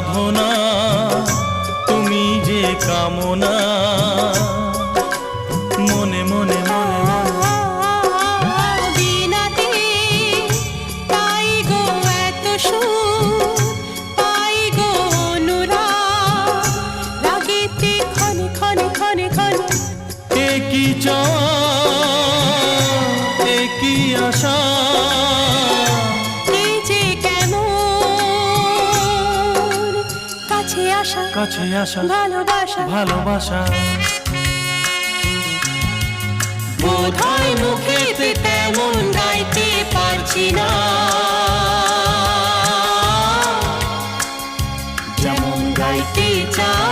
সাধনা তুমি যে কামনা। মনে মনে মনে কি চ কি আশা? কাছে আসা কাছে আসা ভালোবাসা। ভালোবাসা। বোধহয় মুখেতে তেমন গাইতে পারছি না। যেমন গাইতে চাই